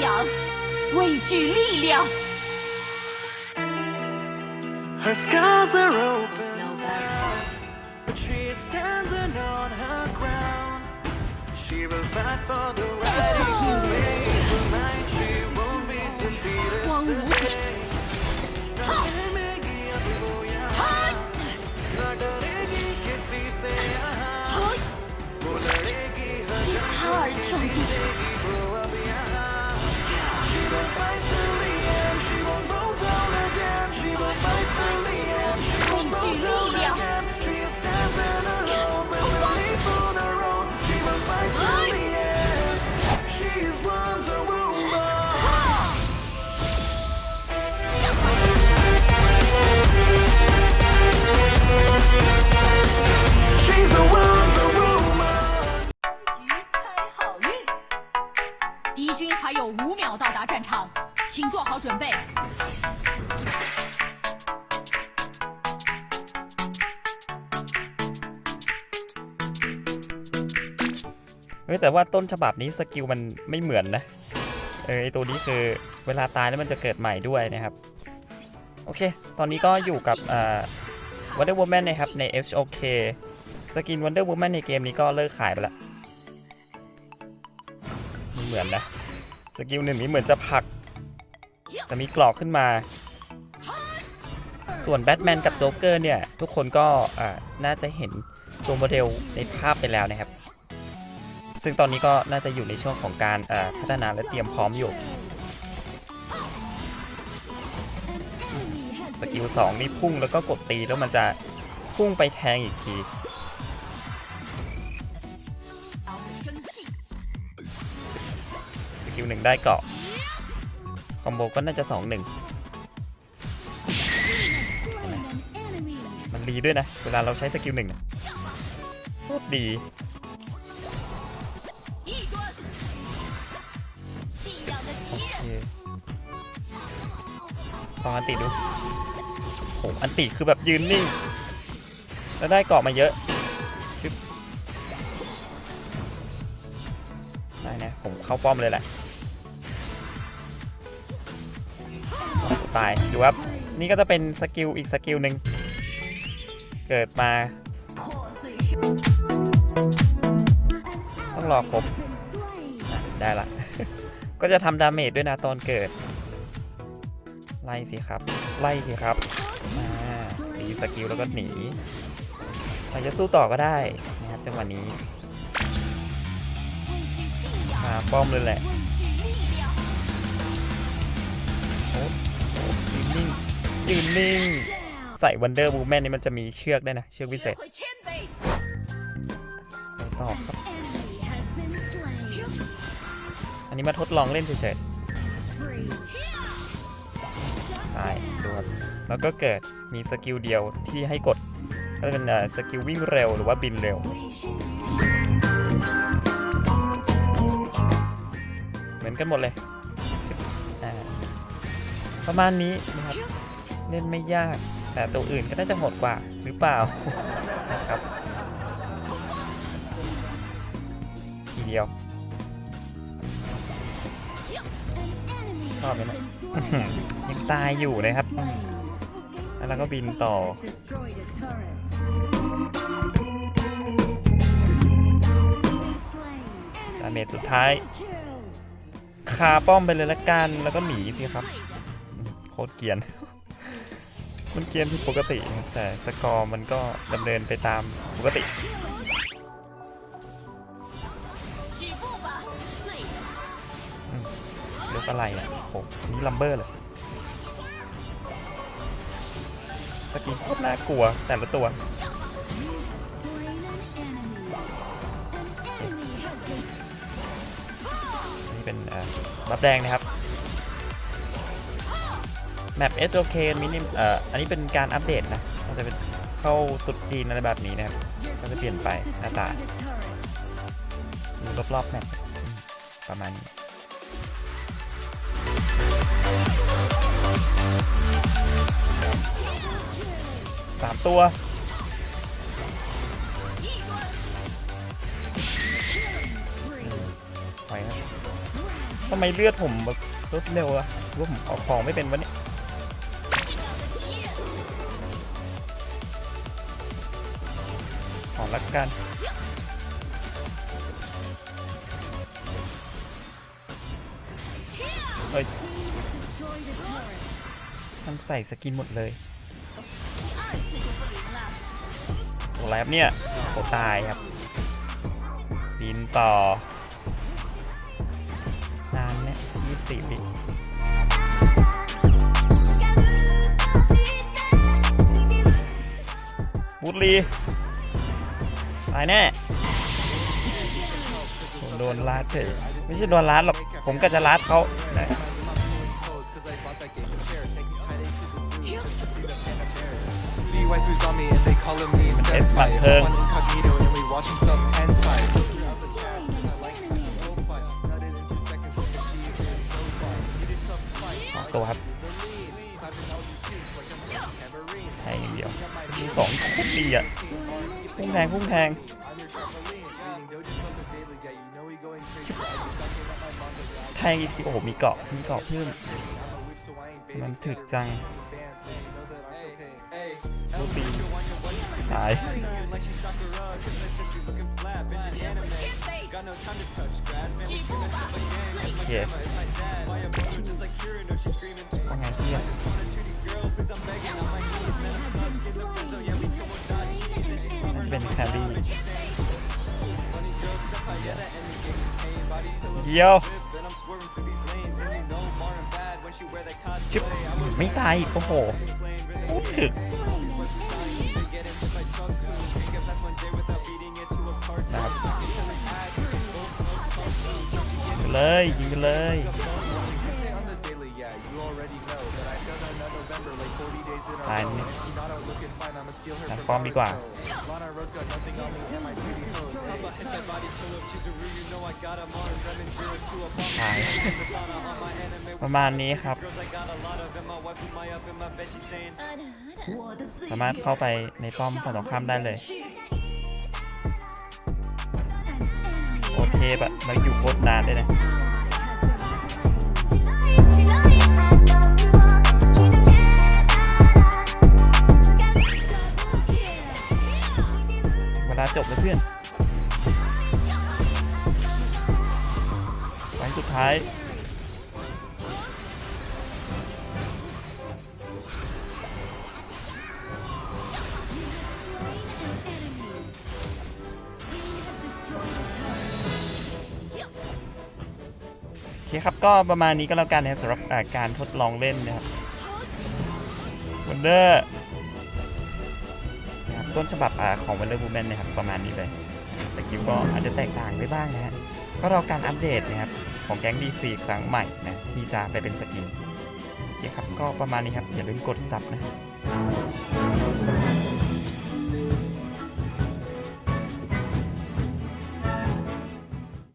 仰，畏惧力量。Her scars are open now, but she stands on her ground. She will fight for the right to make the right. เฮ้ยแต่ว่าต้นฉบับนี้สกิลมันไม่เหมือนนะเออไอตัวนี้คือเวลาตายแล้วมันจะเกิดใหม่ด้วยนะครับ โอเค ตอนนี้ก็อยู่กับอ่า Wonder Woman นะครับ ใน HOK สกิน Wonder Woman ในเกมนี้ก็เลิกขายไปละไม่เหมือนนะ สกิลหนึ่งนี้เหมือนจะผัก จะมีกรอกขึ้นมา ส่วนแบทแมนกับโจ๊กเกอร์เนี่ย ทุกคนก็น่าจะเห็นตัวโมเดลในภาพไปแล้วนะครับ ซึ่งตอนนี้ก็น่าจะอยู่ในช่วงของการพัฒนาและเตรียมพร้อมอยู่สกิล2นี่พุ่งแล้วก็กดตีแล้วมันจะพุ่งไปแทงอีกทีสกิลหนึ่งได้เกาะ คอมโบก็น่าจะสองหนึ่งมันรีด้วยนะ เวลาเราใช้สกิลหนึ่งโคตรดีโอเคลองอันติดูโอ้อันติคือแบบยืนนิ่ง แล้วได้เกาะมาเยอะได้นะผมเข้าป้อมเลยแหละ ตายดูครับ นี่ก็จะเป็นสกิลอีกสกิลหนึ่งเกิดมา ต้องรอครบได้ละ ก็จะทำดาเมจด้วยนะตอนเกิด ไล่สิครับ ไล่สิครับมาตีสกิลแล้วก็หนีอาจจะสู้ต่อก็ได้นะครับจังหวะนี้หาป้อมเลยแหละ รีมมิ่งใส่วันเดอร์บูแมนนี่มันจะมีเชือกได้นะ เชือกพิเศษต่อครับ อันนี้มาทดลองเล่นเฉยๆตายดูครับแล้วก็เกิดมีสกิลเดียวที่ให้กดก็จะเป็นสกิลวิ่งเร็วหรือว่าบินเร็วเหมือนกันหมดเลยประมาณนี้นะครับ เล่นไม่ยาก แต่ตัวอื่นก็น่าจะโหดกว่าหรือเปล่านะครับทีเดียวชอบไหมนะยังตายอยู่นะครับ แล้วเราก็บินต่อดาเมจสุดท้ายคาป้อมไปเลยละกัน แล้วก็หนีสิครับ โคตรเกียน มันเกมที่ปกติแต่สกอร์มันก็ดำเนินไปตามปกติเลือกอะไรอะผมนี่ลัมเบอร์เลยสกีโคตรน่ากลัวแต่ละตัวนี่เป็นบัฟแดงนะครับ แมป SOK มินิเอ่ออันนี้เป็นการอัปเดตนะมันจะเป็นเข้าตุดจีนอะไรแบบนี้นะครับก็จะเปลี่ยนไปหน้าตาดูรอบๆแมปประมาณนี้สามตัวอืมไปครับทำไมเลือดผมแบบลดเร็วอะรือว่าผมออกของไม่เป็นวะเนี่ย ขอละกันเอ้ยทำใส่สกินหมดเลยโอ้แล้วเนี่ยโอ้ตายครับบินต่อนานเนี่ยยี่สิบสี่ปีบูดลีายแน่โอ้โดนลาดเฉยไม่ใช่โดนลาดหรอก ผมก็จะลาดเขานะ Beauty waifus on me and they calling me It's senpai. my turn. One incognito and we watching some hentai. สองตัวครับแทงอย่างเดียวมีสองโคตรดีอะ พุ่งแทงพุ่งแทงแทงอีกทีโอ้โหมีเกาะมีเกาะเพิ่มมันถึกจังลูกปีตายโอเคว่าไงเพื่อน จะเป็นแครี่เดียวจึ๊บไม่ตายอีกโอ้โหพูดถึกนะครับยิงไปเลยยิงไปเลย On the daily, yeah, you already know that I've done another November like 40 days in a ตาย row. นี่ Hinata looking fine, I'ma steal her การ from ป้อมดีกว่า Naruto. Lana Rose got nothing on me and my pretty hoes. Hey, ตายประมาณนี้ครับสามารถเข้าไปในป้อมฝั่งตรงข้ามได้เลย โอเคปะเราอยู่โคตรนานเลยนะ ลาจบแล้วเพื่อนไว้สุดท้ายโอเคครับ ก็ประมาณนี้ก็แล้วกันนะครับสำหรับการทดลองเล่นนะครับวันเดอร์ ต้นฉบับอของ Wonder Woman นะครับประมาณนี้เลยสกิลก็อาจจะแตกต่างไปบ้างนะฮะก็รอการอัปเดตนะครับของแก๊ง DC ครั้งใหม่นะที่จะไปเป็นสกินโอเคครับก็ประมาณนี้ครับอย่าลืมกดซับนะครับ